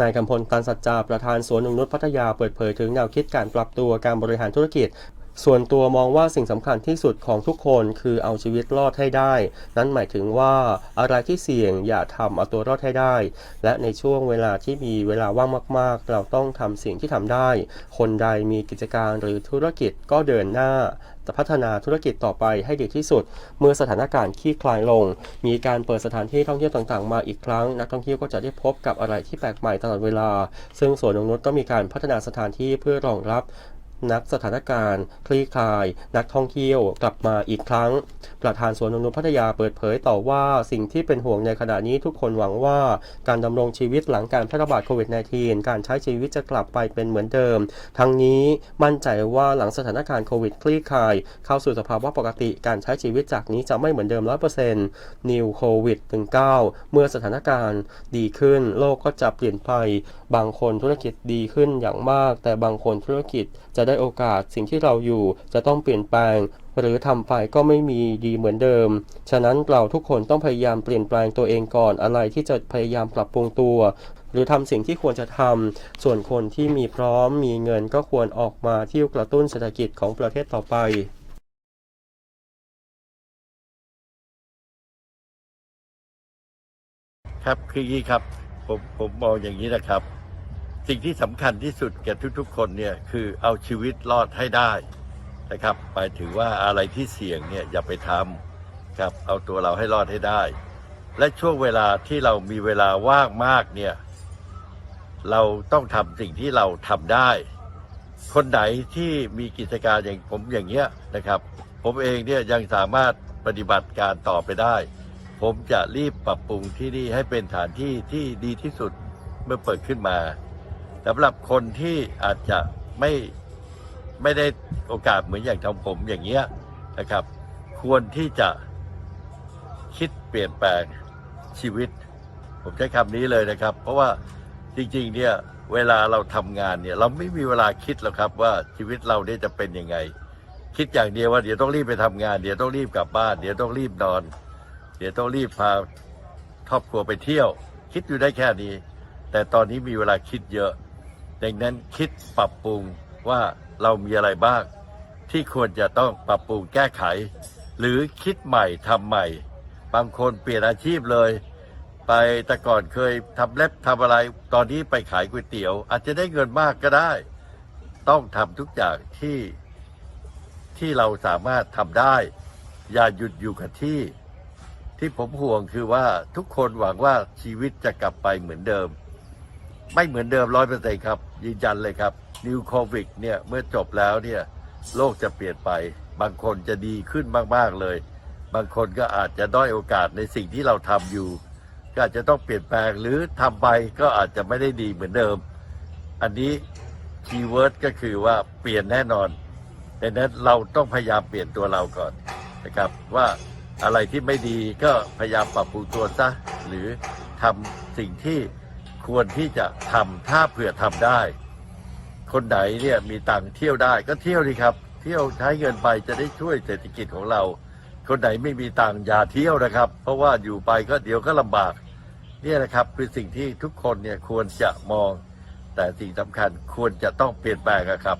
นายกำพลตันสัจจาประธานสวนนงนุชพัทยาเปิดเผยถึงแนวคิดการปรับตัวการบริหารธุรกิจ ส่วนตัวมองว่าสิ่งสำคัญที่สุดของทุกคนคือเอาชีวิตรอดให้ได้ นั่นหมายถึงว่าอะไรที่เสี่ยงอย่าทำเอาตัวรอดให้ได้ และในช่วงเวลาที่มีเวลาว่างมาก ๆ เราต้องทำสิ่งที่ทำได้ คนใดมีกิจการหรือธุรกิจก็เดินหน้าจะพัฒนาธุรกิจต่อไปให้ดีที่สุด เมื่อสถานการณ์คลี่คลายลง มีการเปิดสถานที่ท่องเที่ยวต่างๆ มาอีกครั้ง นักท่องเที่ยวก็จะได้พบกับอะไรที่แปลกใหม่ตลอดเวลา ซึ่งสวนนงนุชก็มีการพัฒนาสถานที่เพื่อรองรับ นักสถานการณ์ คลี่คลาย นักท่องเที่ยวกลับมาอีกครั้ง ประธานสวนนงนุพัทยาเปิดเผยต่อว่าสิ่งที่เป็นห่วงในขณะนี้ทุกคนหวังว่า การดำรงชีวิตหลังการแพร่ระบาดโควิด -19 การใช้ชีวิตจะกลับไปเป็นเหมือนเดิม ทั้งนี้มั่นใจว่าหลังสถานการณ์โควิดคลี่คลาย เข้าสู่สภาวะปกติการใช้ชีวิตจากนี้จะไม่เหมือนเดิม 100% New COVID 19เมื่อสถานการณ์ดีขึ้นโลกก็จะเปลี่ยนไป บางคนธุรกิจดีขึ้นอย่างมาก แต่บางคนธุรกิจจะได้โอกาสสิ่งที่เราอยู่จะต้องเปลี่ยนแปลง หรือทำไปก็ไม่มีดีเหมือนเดิม ฉะนั้นเราทุกคนต้องพยายามเปลี่ยนแปลงตัวเองก่อนอะไรที่จะพยายามปรับปรุงตัว หรือทำสิ่งที่ควรจะทำส่วนคนที่มีพร้อมมีเงินก็ควรออกมาเที่ยวกระตุ้นเศรษฐกิจของประเทศต่อไปครับคืออย่างนี้ครับผมผมมองอย่างนี้นะครับ สิ่งที่สำคัญที่สุดแก่ทุกๆ คนเนี่ยคือเอาชีวิตรอดให้ได้นะครับหมายถึงว่าอะไรที่เสี่ยงเนี่ยอย่าไปทำครับเอาตัวเราให้รอดให้ได้ และช่วงเวลาที่เรามีเวลาว่างมากเนี่ยเราต้องทำสิ่งที่เราทำได้ คนไหนที่มีกิจการอย่างผมอย่างเงี้ยนะครับ ผมเองเนี่ยยังสามารถปฏิบัติการต่อไปได้ ผมจะรีบปรับปรุงที่นี่ให้เป็นฐานที่ที่ดีที่สุดเมื่อเปิดขึ้นมา สำหรับคนที่อาจจะไม่ไม่ได้โอกาสเหมือนอย่างทางผมอย่างเงี้ยนะครับ ควรที่จะคิดเปลี่ยนแปลงชีวิต ผมใช้คำนี้เลยนะครับ เพราะว่าจริงๆเนี่ยเวลาเราทำงานเนี่ย เราไม่มีเวลาคิดหรอกครับว่าชีวิตเราเนี่ยจะเป็นยังไง คิดอย่างเดียวว่าเดี๋ยวต้องรีบไปทำงาน เดี๋ยวต้องรีบกลับบ้าน เดี๋ยวต้องรีบนอน เดี๋ยวต้องรีบพาครอบครัวไปเที่ยว คิดอยู่ได้แค่นี้ แต่ตอนนี้มีเวลาคิดเยอะ ดังนั้นคิดปรับปรุงว่าเรามีอะไรบ้าง ที่ควรจะต้องปรับปรุงแก้ไข หรือคิดใหม่ทำใหม่ บางคนเปลี่ยนอาชีพเลย ไปแต่ก่อนเคยทำเล็บทำอะไร ตอนนี้ไปขายก๋วยเตี๋ยว อาจจะได้เงินมากก็ได้ ต้องทำทุกอย่างที่ที่เราสามารถทำได้ อย่าหยุดอยู่กับที่ ที่ผมห่วงคือว่าทุกคนหวังว่าชีวิตจะกลับไปเหมือนเดิม ไม่เหมือนเดิมร้อยเปอร์เซ็นครับ ยืนยันเลยครับนิวโควิดเนี่ยเมื่อจบแล้วเนี่ยโลกจะเปลี่ยนไป บางคนจะดีขึ้นมาก ๆ เลย บางคนก็อาจจะด้อยโอกาสในสิ่งที่เราทำอยู่ ก็อาจจะต้องเปลี่ยนแปลงหรือทำไปก็อาจจะไม่ได้ดีเหมือนเดิม อันนี้คีย์เวิร์ดก็คือว่าเปลี่ยนแน่นอนดังนั้นเราต้องพยายามเปลี่ยนตัวเราก่อนนะครับว่าอะไรที่ไม่ดีก็พยายามปรับปรุงตัวซะหรือทำสิ่งที่ ควรที่จะทำถ้าเผื่อทำได้ คนไหนเนี่ยมีตังค์เที่ยวได้ก็เที่ยวดีครับ เที่ยวใช้เงินไปจะได้ช่วยเศรษฐกิจของเรา คนไหนไม่มีตังค์อย่าเที่ยวนะครับ เพราะว่าอยู่ไปก็เดี๋ยวก็ลำบากเนี่ยนะครับคือสิ่งที่ทุกคนเนี่ยควรจะมอง แต่สิ่งสำคัญควรจะต้องเปลี่ยนแปลงครับ